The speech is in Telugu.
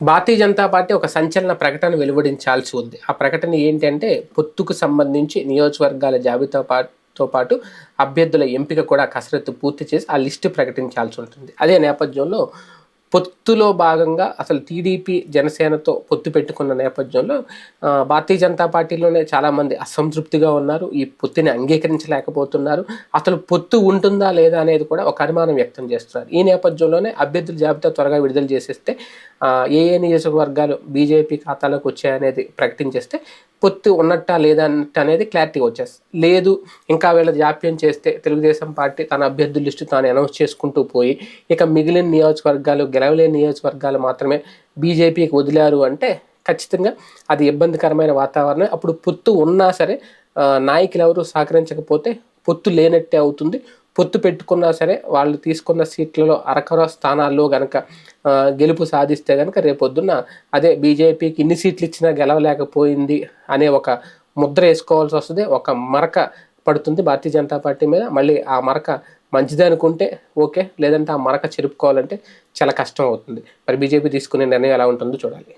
భారతీయ జనతా పార్టీ ఒక సంచలన ప్రకటన వెలువడించాల్సి ఉంది. ఆ ప్రకటన ఏంటంటే పొత్తుకు సంబంధించి నియోజకవర్గాల జాబితా పాటుతో పాటు అభ్యర్థుల ఎంపిక కూడా కసరత్తు పూర్తి చేసి ఆ లిస్టు ప్రకటించాల్సి ఉంటుంది. అదే నేపథ్యంలో పొత్తులో భాగంగా అసలు టీడీపీ జనసేనతో పొత్తు పెట్టుకున్న నేపథ్యంలో భారతీయ జనతా పార్టీలోనే చాలామంది అసంతృప్తిగా ఉన్నారు. ఈ పొత్తుని అంగీకరించలేకపోతున్నారు. అసలు పొత్తు ఉంటుందా లేదా అనేది కూడా ఒక అనుమానం వ్యక్తం చేస్తున్నారు. ఈ నేపథ్యంలోనే అభ్యర్థుల జాబితా త్వరగా విడుదల చేసేస్తే ఏ ఏ నియోజకవర్గాలు బీజేపీ ఖాతాలోకి వచ్చాయనేది ప్రకటించేస్తే పొత్తు ఉన్నట్టా లేదా అనేది క్లారిటీ వచ్చేస్తుంది లేదు ఇంకా వీళ్ళ జాప్యం చేస్తే తెలుగుదేశం పార్టీ తన అభ్యర్థుల లిస్టు తాను అనౌన్స్ చేసుకుంటూ పోయి ఇక మిగిలిన నియోజకవర్గాలు గెలవలేని నియోజకవర్గాలు మాత్రమే బీజేపీకి వదిలారు అంటే ఖచ్చితంగా అది ఇబ్బందికరమైన వాతావరణం. అప్పుడు పొత్తు ఉన్నా సరే నాయకులు ఎవరు సహకరించకపోతే పొత్తు లేనట్టే అవుతుంది. పొత్తు పెట్టుకున్నా సరే వాళ్ళు తీసుకున్న సీట్లలో అరకర స్థానాల్లో గనక గెలుపు సాధిస్తే గనక రేపొద్దున్న అదే బీజేపీకి ఇన్ని సీట్లు ఇచ్చినా గెలవలేకపోయింది అనే ఒక ముద్ర వేసుకోవాల్సి వస్తుంది. ఒక మరక పడుతుంది భారతీయ జనతా పార్టీ మీద. మళ్ళీ ఆ మరక మంచిది అనుకుంటే ఓకే లేదంటే ఆ మరక చెరుపుకోవాలంటే చాలా కష్టం అవుతుంది. మరి బీజేపీ తీసుకునే నిర్ణయం ఎలా ఉంటుందో చూడాలి.